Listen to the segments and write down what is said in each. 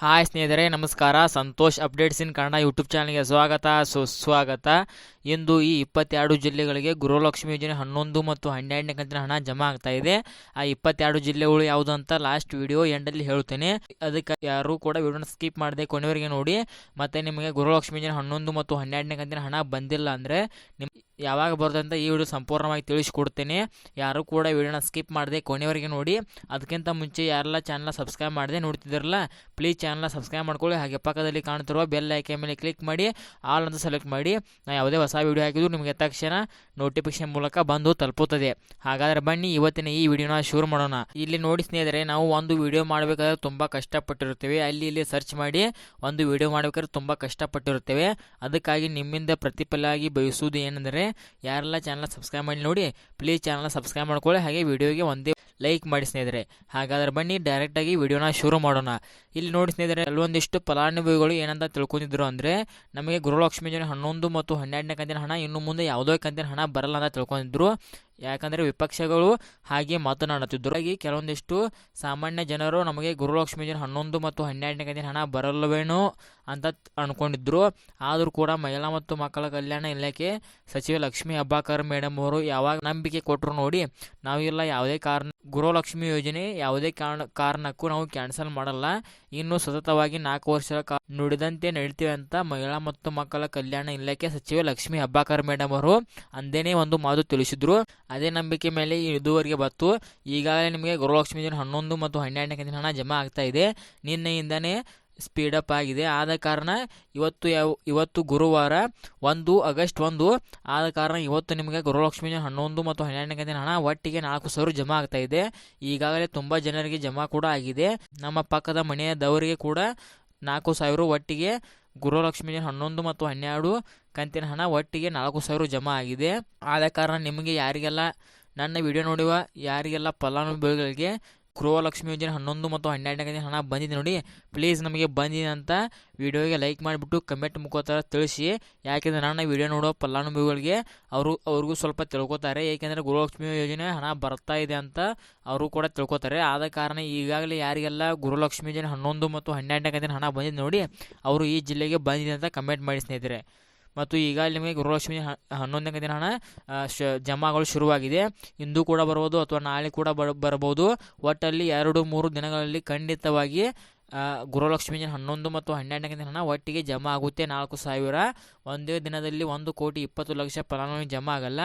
Hi ಸ್ನೇಹಿತರೆ, ನಮಸ್ಕಾರ. Santosh updates in Kannada YouTube ಚಾನಲ್ಗೆ ಸ್ವಾಗತ. ಸುಸ್ವಾಗತ. ಇಂದು ಈ ಇಪ್ಪತ್ತೆರಡು ಜಿಲ್ಲೆಗಳಿಗೆ ಗೃಹಲಕ್ಷ್ಮಿ ಯೋಜನೆ ಹನ್ನೊಂದು ಮತ್ತು ಹನ್ನೆರಡನೇ ಕಂತಿನ ಹಣ ಜಮಾ ಆಗ್ತಾ ಇದೆ. ಆ ಇಪ್ಪತ್ತೆರಡು ಜಿಲ್ಲೆಗಳು ಯಾವುದು ಅಂತ ಲಾಸ್ಟ್ ವಿಡಿಯೋ ಎಂಡಲ್ಲಿ ಹೇಳ್ತೇನೆ ಅದಕ್ಕೆ ಯಾರು ಕೂಡ ವಿಡಿಯೋನ ಸ್ಕಿಪ್ ಮಾಡದೆ ಕೊನೆವರೆಗೆ ನೋಡಿ. ಮತ್ತು ನಿಮಗೆ ಗೃಹಲಕ್ಷ್ಮಿ ಯೋಜನೆ ಹನ್ನೊಂದು ಮತ್ತು ಹನ್ನೆರಡನೇ ಕಂತಿನ ಹಣ ಬಂದಿಲ್ಲ ಅಂದರೆ ನಿಮ್ ಯಾವಾಗ ಬರುತ್ತೆ ಅಂತ ಈ ವಿಡಿಯೋ ಸಂಪೂರ್ಣವಾಗಿ ತಿಳಿಸ್ಕೊಡ್ತೇನೆ. ಯಾರು ಕೂಡ ವಿಡಿಯೋನ ಸ್ಕಿಪ್ ಮಾಡದೆ ಕೊನೆವರೆಗೆ ನೋಡಿ. ಅದಕ್ಕಿಂತ ಮುಂಚೆ ಯಾರೆಲ್ಲ ಚಾನಲ್ ಸಬ್ಸ್ಕ್ರೈಬ್ ಮಾಡದೆ ನೋಡ್ತಿದ್ರಲ್ಲ ಪ್ಲೀಸ್ ಚಾನಲ್ನ ಸಬ್ಸ್ಕ್ರೈಬ್ ಮಾಡ್ಕೊಳ್ಳಿ. ಹಾಗೆ ಪಕ್ಕದಲ್ಲಿ ಕಾಣ್ತಿರುವ ಬೆಲ್ ಐಕೆ ಮೇಲೆ ಕ್ಲಿಕ್ ಮಾಡಿ ಆಲ್ ಅಂತ ಸೆಲೆಕ್ಟ್ ಮಾಡಿ. ನಾನು ಯಾವುದೇ ಹೊಸ ವಿಡಿಯೋ ಹಾಕಿದ್ರು ನಿಮಗೆ ತಕ್ಷಣ ನೋಟಿಫಿಕೇಶನ್ ಮೂಲಕ ಬಂದು ತಲುಪುತ್ತದೆ. ಹಾಗಾದರೆ ಬನ್ನಿ, ಇವತ್ತಿನ ಈ ವಿಡಿಯೋನ ಶುರು ಮಾಡೋಣ. ಇಲ್ಲಿ ನೋಡಿ ಸ್ನೇಹಿತರೆ, ನಾವು ಒಂದು ವಿಡಿಯೋ ಮಾಡಬೇಕಾದ್ರೆ ತುಂಬ ಕಷ್ಟಪಟ್ಟಿರುತ್ತೇವೆ. ಅಲ್ಲಿ ಇಲ್ಲಿ ಸರ್ಚ್ ಮಾಡಿ ಒಂದು ವಿಡಿಯೋ ಮಾಡಬೇಕಾದ್ರೆ ತುಂಬ ಕಷ್ಟಪಟ್ಟಿರುತ್ತೇವೆ. ಅದಕ್ಕಾಗಿ ನಿಮ್ಮಿಂದ ಪ್ರತಿಫಲವಾಗಿ ಬಯಸುವುದು ಏನೆಂದರೆ ಯಾರೆಲ್ಲ ಚಾನಲ್ ಸಬ್ಸ್ಕ್ರೈಬ್ ಮಾಡಿ ನೋಡಿ ಪ್ಲೀಸ್ ಚಾನಲ್ ಸಬ್ಸ್ಕ್ರೈಬ್ ಮಾಡ್ಕೊಳ್ಳಿ. ಹಾಗೆ ವಿಡಿಯೋಗೆ ಒಂದೇ ಲೈಕ್ ಮಾಡಿ ಸ್ನೇಹಿತರೆ. ಹಾಗಾದ್ರೆ ಬನ್ನಿ ಡೈರೆಕ್ಟಾಗಿ ವಿಡಿಯೋನ ಶುರು ಮಾಡೋಣ. ಇಲ್ಲಿ ನೋಡಿ ಸ್ನೇಹಿತರೆ, ಕೆಲವೊಂದಿಷ್ಟು ಫಲಾನುಭವಿಗಳು ಏನಂತ ತಿಳ್ಕೊಂಡಿದ್ರು ಅಂದರೆ, ನಮಗೆ ಗೃಹಲಕ್ಷ್ಮಿ ಯೋಜನೆ ಹನ್ನೊಂದು ಮತ್ತು ಹನ್ನೆರಡನೇ ಕಂತಿನ ಹಣ, ಇನ್ನು ಮುಂದೆ ಯಾವುದೋ ಕಂತಿನ ಹಣ ಬರಲ್ಲ ಅಂತ ತಿಳ್ಕೊಂಡಿದ್ರು. ಯಾಕಂದರೆ ವಿಪಕ್ಷಗಳು ಹಾಗೆ ಮಾತನಾಡುತ್ತಿದ್ದರು. ಹಾಗೆ ಕೆಲವೊಂದಿಷ್ಟು ಸಾಮಾನ್ಯ ಜನರು ನಮಗೆ ಗೃಹಲಕ್ಷ್ಮಿ ಯೋಜನೆ ಹನ್ನೊಂದು ಮತ್ತು ಹನ್ನೆರಡನೇ ಕಂತಿನ ಹಣ ಬರಲ್ಲವೇನೋ ಅಂತ ಅಂದ್ಕೊಂಡಿದ್ರು ಆದರೂ ಕೂಡ ಮಹಿಳಾ ಮತ್ತು ಮಕ್ಕಳ ಕಲ್ಯಾಣ ಇಲಾಖೆ ಸಚಿವ ಲಕ್ಷ್ಮೀ ಅಬ್ಬಾಕರ್ ಮೇಡಮ್ ಅವರು ಯಾವಾಗ ನಂಬಿಕೆ ಕೊಟ್ಟರು ನೋಡಿ, ನಾವಿಲ್ಲ ಯಾವುದೇ ಕಾರಣ ಗೃಹಲಕ್ಷ್ಮಿ ಯೋಜನೆ ಯಾವುದೇ ಕಾರಣ, ಕಾರಣಕ್ಕೂ ನಾವು ಕ್ಯಾನ್ಸಲ್ ಮಾಡಲ್ಲ. ಇನ್ನು ಸತತವಾಗಿ ನಾಲ್ಕು ವರ್ಷಗಳ ಕಾ ನುಡಿದಂತೆ ನಡೀತೀವಿ ಅಂತ ಮಹಿಳಾ ಮತ್ತು ಮಕ್ಕಳ ಕಲ್ಯಾಣ ಇಲಾಖೆ ಸಚಿವೆ ಲಕ್ಷ್ಮಿ ಹಬ್ಬಾಕರ್ ಮೇಡಮ್ ಅವರು ಅಂದೇನೇ ಒಂದು ಮಾತು ತಿಳಿಸಿದ್ರು. ಅದೇ ನಂಬಿಕೆ ಮೇಲೆ ಇದುವರೆಗೆ ಬತ್ತು ಈಗಾಗಲೇ ನಿಮಗೆ ಗೃಹಲಕ್ಷ್ಮಿ ಯೋಜನೆ ಹನ್ನೊಂದು ಮತ್ತು ಹನ್ನೆರಡನೇ ಕಂತಿನ ಹಣ ಜಮಾ ಆಗ್ತಾ ಇದೆ. ನಿನ್ನೆಯಿಂದನೇ ಸ್ಪೀಡಪ್ ಆಗಿದೆ. ಆದ ಕಾರಣ ಇವತ್ತು ಇವತ್ತು ಗುರುವಾರ ಒಂದು ಆಗಸ್ಟ್ ಒಂದು. ಆದ ಕಾರಣ ಇವತ್ತು ನಿಮಗೆ ಗೃಹಲಕ್ಷ್ಮಿ ಯೋಜನೆ ಹನ್ನೊಂದು ಮತ್ತು ಹನ್ನೆರಡನೇ ಕಂತಿನ ಹಣ ಒಟ್ಟಿಗೆ ನಾಲ್ಕು ಸಾವಿರ ಜಮಾ ಆಗ್ತಾ ಇದೆ. ಈಗಾಗಲೇ ತುಂಬ ಜನರಿಗೆ ಜಮಾ ಕೂಡ ಆಗಿದೆ. ನಮ್ಮ ಪಕ್ಕದ ಮನೆಯದವರಿಗೆ ಕೂಡ ನಾಲ್ಕು ಸಾವಿರ ಒಟ್ಟಿಗೆ ಗೃಹಲಕ್ಷ್ಮಿ ಹನ್ನೊಂದು ಮತ್ತು ಹನ್ನೆರಡು ಕಂತಿನ ಹಣ ಒಟ್ಟಿಗೆ ನಾಲ್ಕು ಸಾವಿರ ಜಮಾ ಆಗಿದೆ. ಆದ ಕಾರಣ ನಿಮಗೆ ಯಾರಿಗೆಲ್ಲ ನನ್ನ ವಿಡಿಯೋ ನೋಡುವ, ಯಾರಿಗೆಲ್ಲ ಫಲಾನುಭವಿಗಳಿಗೆ ಗೃಹಲಕ್ಷ್ಮಿ ಯೋಜನೆ ಹನ್ನೊಂದು ಮತ್ತು ಹನ್ನೆರಡನೇ ಹಣ ಬಂದಿದೆ ನೋಡಿ. ಪ್ಲೀಸ್ ನಮಗೆ ಬಂದಿದೆ ಅಂತ ವಿಡಿಯೋಗೆ ಲೈಕ್ ಮಾಡಿಬಿಟ್ಟು ಕಮೆಂಟ್ ಮುಖಾಂತರ ತಿಳಿಸಿ. ಯಾಕೆಂದರೆ ನನ್ನ ವಿಡಿಯೋ ನೋಡೋ ಫಲಾನುಭವಿಗಳಿಗೆ ಅವರು, ಅವ್ರಿಗೂ ಸ್ವಲ್ಪ ತಿಳ್ಕೊತಾರೆ. ಏಕೆಂದರೆ ಗೃಹಲಕ್ಷ್ಮಿ ಯೋಜನೆ ಹಣ ಬರ್ತಾ ಇದೆ ಅಂತ ಅವರು ಕೂಡ ತಿಳ್ಕೊತಾರೆ. ಆದ ಕಾರಣ ಈಗಾಗಲೇ ಯಾರಿಗೆಲ್ಲ ಗೃಹಲಕ್ಷ್ಮಿ ಯೋಜನೆ ಹನ್ನೊಂದು ಮತ್ತು ಹನ್ನೆರಡನೇ ಕಂತಿನ ಹಣ ಬಂದಿದೆ ನೋಡಿ, ಅವರು ಈ ಜಿಲ್ಲೆಗೆ ಬಂದಿದೆ ಅಂತ ಕಮೆಂಟ್ ಮಾಡಿ ಸ್ನೇಹಿತರೆ. ಮತ್ತು ಈಗ ನಿಮಗೆ ಗೃಹಲಕ್ಷ್ಮಿ ಹನ್ನೊಂದನೇ ದಿನ ಹಣ ಶ, ಜಮಾಗಳು ಶುರುವಾಗಿದೆ. ಇಂದು ಕೂಡ ಬರ್ಬೋದು ಅಥವಾ ನಾಳೆ ಕೂಡ ಬರ ಬರ್ಬೋದು ಒಟ್ಟಲ್ಲಿ ಎರಡು ಮೂರು ದಿನಗಳಲ್ಲಿ ಖಂಡಿತವಾಗಿ ಗೃಹಲಕ್ಷ್ಮಿ ಹನ್ನೊಂದು ಮತ್ತು ಹನ್ನೆರಡನೇ ದಿನ ಒಟ್ಟಿಗೆ ಜಮಾ ಆಗುತ್ತೆ. ನಾಲ್ಕು ಸಾವಿರ. ಒಂದೇ ದಿನದಲ್ಲಿ ಒಂದು ಕೋಟಿ ಇಪ್ಪತ್ತು ಲಕ್ಷ ಫಲಾನುಭವಿ ಜಮಾ ಆಗಲ್ಲ.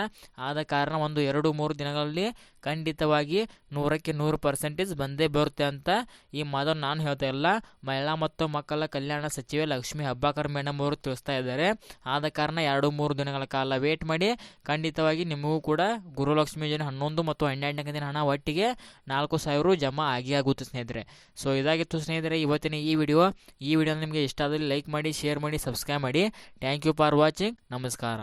ಆದ ಕಾರಣ ಒಂದು ಎರಡು ಮೂರು ದಿನಗಳಲ್ಲಿ ಖಂಡಿತವಾಗಿ ನೂರಕ್ಕೆ ನೂರು ಪರ್ಸೆಂಟೇಜ್ ಬಂದೇ ಬರುತ್ತೆ ಅಂತ ಈ ಮಾತನ್ನು ನಾನು ಹೇಳ್ತಾ ಇಲ್ಲ. ಮಹಿಳಾ ಮತ್ತು ಮಕ್ಕಳ ಕಲ್ಯಾಣ ಸಚಿವೆ ಲಕ್ಷ್ಮೀ ಹಬ್ಬಾಕರ್ ಮೇಡಮ್ ಅವರು ತಿಳಿಸ್ತಾ ಇದ್ದಾರೆ. ಆದ ಕಾರಣ ಎರಡು ಮೂರು ದಿನಗಳ ಕಾಲ ವೇಟ್ ಮಾಡಿ. ಖಂಡಿತವಾಗಿ ನಿಮಗೂ ಕೂಡ ಗುರುಲಕ್ಷ್ಮೀಜನ ಯೋಜನೆ ಹನ್ನೊಂದು ಮತ್ತು ಹನ್ನೆರಡನೇ ದಿನ ಹಣ ಒಟ್ಟಿಗೆ ನಾಲ್ಕು ಸಾವಿರ ಜಮಾ ಆಗಿ ಆಗುತ್ತೆ ಸ್ನೇಹಿತರೆ. ಸೊ ಇದಾಗಿತ್ತು ಸ್ನೇಹಿತರೆ. ಇವತ್ತಿನ ಈ ವಿಡಿಯೋ. ಈ ವಿಡಿಯೋ ನಿಮಗೆ ಇಷ್ಟ ಆದರೆ ಲೈಕ್ ಮಾಡಿ ಶೇರ್ ಮಾಡಿ ಸಬ್ಸ್ಕ್ರೈಬ್ ಮಾಡಿ. ಥ್ಯಾಂಕ್ ಯು ಫಾರ್ ವಾಚಿಂಗ್ ನಮಸ್ಕಾರ.